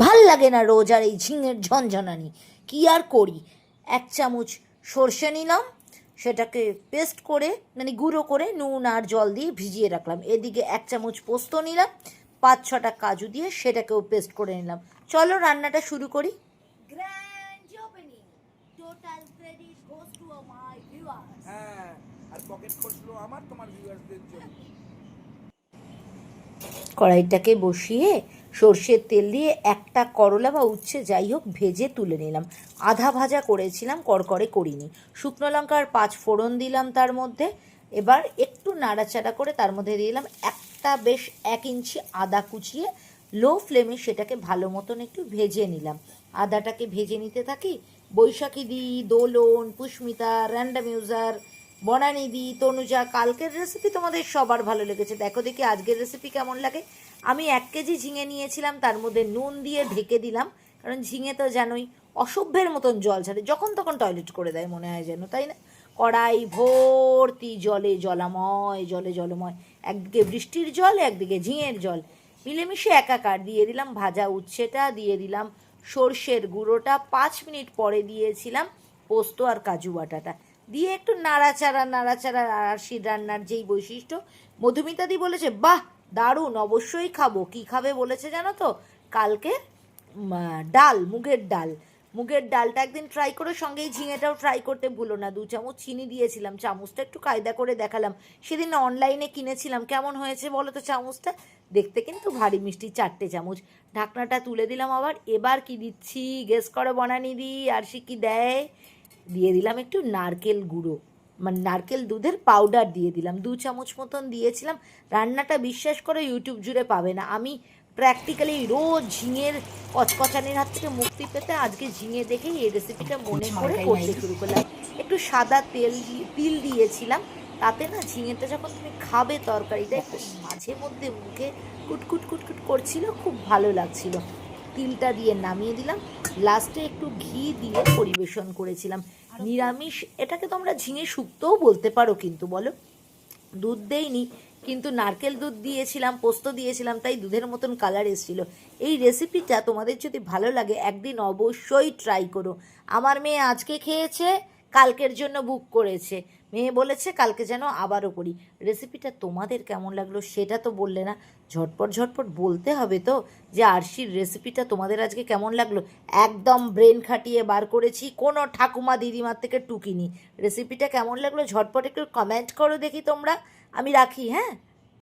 ভালো লাগে না রোজ আর এই ঝিঙের ঝনঝনানি। কি আর করি? এক চামচ সর্ষে নিলাম সেটাকে পেস্ট করে মানে গুঁড়ো করে নুন আর জল দিয়ে ভিজিয়ে রাখলাম। এদিকে এক চামচ পোস্ত নিলাম পাঁচ ছটা কাজু দিয়ে সেটাকেও পেস্ট করে নিলাম। চলো রান্নাটা শুরু করি. হ্যাঁ আর পকেট খসলো আমার তোমার ভিউয়ার্সদের জন্য। কড়াইটাকে বসিয়ে সর্ষের তেল দিয়ে একটা করলা বা উচ্ছে যাই হোক ভেজে তুলে নিলাম। আধা ভাজা করেছিলাম করকরে করিনি। শুকনো লঙ্কার পাঁচ ফোড়ন দিলাম তার মধ্যে। এবার একটু নাড়াচাড়া করে তার মধ্যে দিলাম একটা বেশ এক ইঞ্চি আদা কুচিয়ে লো ফ্লেমে সেটাকে ভালো মতন একটু ভেজে নিলাম। আদাটাকে ভেজে নিতে থাকি বৈশাখী দি, দোলন, পুষ্মিতা, র্যান্ডাম বনানিদি, তনুজা, কালকের রেসিপি তোমাদের সবার ভালো লেগেছে। দেখো দেখি আজকের রেসিপি কেমন লাগে। আমি এক কেজি ঝিঙে নিয়েছিলাম, তার মধ্যে নুন দিয়ে ঢেকে দিলাম, কারণ ঝিঙে তো জানোই অসভ্যের মতন জল ছাড়ে, যখন তখন টয়লেট করে দেয় মনে হয় যেন, তাই না? কড়াই ভর্তি, জলে জলাময়, জলে জলময়, একদিকে বৃষ্টির জল, একদিকে ঝিঙের জল। মিলেমিশে একাকার, দিয়ে দিলাম ভাজা উচ্ছেটা, দিয়ে দিলাম সর্ষের গুঁড়োটা, পাঁচ মিনিট পরে দিয়েছিলাম পোস্ত আর কাজু বাটাটা। দিয়ে একটু নাড়াচাড়া নাড়াচাড়া আরশির রান্নার যেই বৈশিষ্ট্য মধুমিতাদি বলেছে, বাহ, দারুণ, অবশ্যই খাব। কি খাবে বলেছে জানো তো? কালকে ডাল, মুগের ডাল। মুগের ডালটা একদিন ট্রাই করে সঙ্গেই ঝিঙেটাও ট্রাই করতে ভুলো না। দু চামচ চিনি দিয়েছিলাম, চামচটা একটু কায়দা করে দেখালাম। সেদিন অনলাইনে কিনেছিলাম, কেমন হয়েছে বলো তো চামচটা? দেখতে কিন্তু ভারী মিষ্টি, চারটে চামচ। ঢাকনাটা তুলে দিলাম আবার। এবার কি দিচ্ছি? গেস করো বনানি দি, আর সে কি দেয়? দিয়ে দিলাম একটু নারকেল গুঁড়ো। মানে নারকেল দুধের পাউডার দিয়ে দিলাম। দু চামচ মতন দিয়েছিলাম। রান্নাটা বিশ্বাস করে ইউটিউব জুড়ে পাবে না। আমি প্র্যাকটিক্যালি রোজ ঝিঙের কচকচানির হাত থেকে মুক্তি পেতে আজকে ঝিঙে দেখেই এই রেসিপিটা মনে করে করতে শুরু করলাম। একটু সাদা তেল দিয়ে তিল দিয়েছিলাম। তাতে না ঝিঙেটা যখন তুমি খাবে তরকারিটা একটু মাঝে মধ্যে মুখে কুটকুট কুটকুট করছিল খুব ভালো লাগছিল। তিলটা দিয়ে নামিয়ে দিলাম। লাস্টে একটু ঘি দিয়ে পরিবেশন করেছিলাম। নিরামিষ, এটাকে তোমরা ঝিঙে শুক্তও বলতে পারো কিন্তু, বলো? দুধ দেইনি, কিন্তু নারকেল দুধ দিয়েছিলাম, পোস্ত দিয়েছিলাম, তাই দুধের মতন কালার এসেছিল। এই রেসিপিটা তোমাদের যদি ভালো লাগে, একদিন অবশ্যই ট্রাই করো। আমার মেয়ে আজকে খেয়েছে কালকের জন্য বুক করেছে। মেয়ে বলেছে, কালকে যেন আবারও করি। রেসিপিটা তোমাদের কেমন লাগল সেটা তো বললে না। ঝটপট ঝটপট বলতে হবে তো যে আরশির রেসিপিটা তোমাদের আজকে কেমন লাগল। একদম ব্রেন খাটিয়ে বার করেছি, কোনো ঠাকুমা দিদিমার থেকে টুকিনি। রেসিপিটা কেমন লাগল ঝটপট একটু কমেন্ট করো দেখি তোমরা। আমি রাখি হ্যাঁ?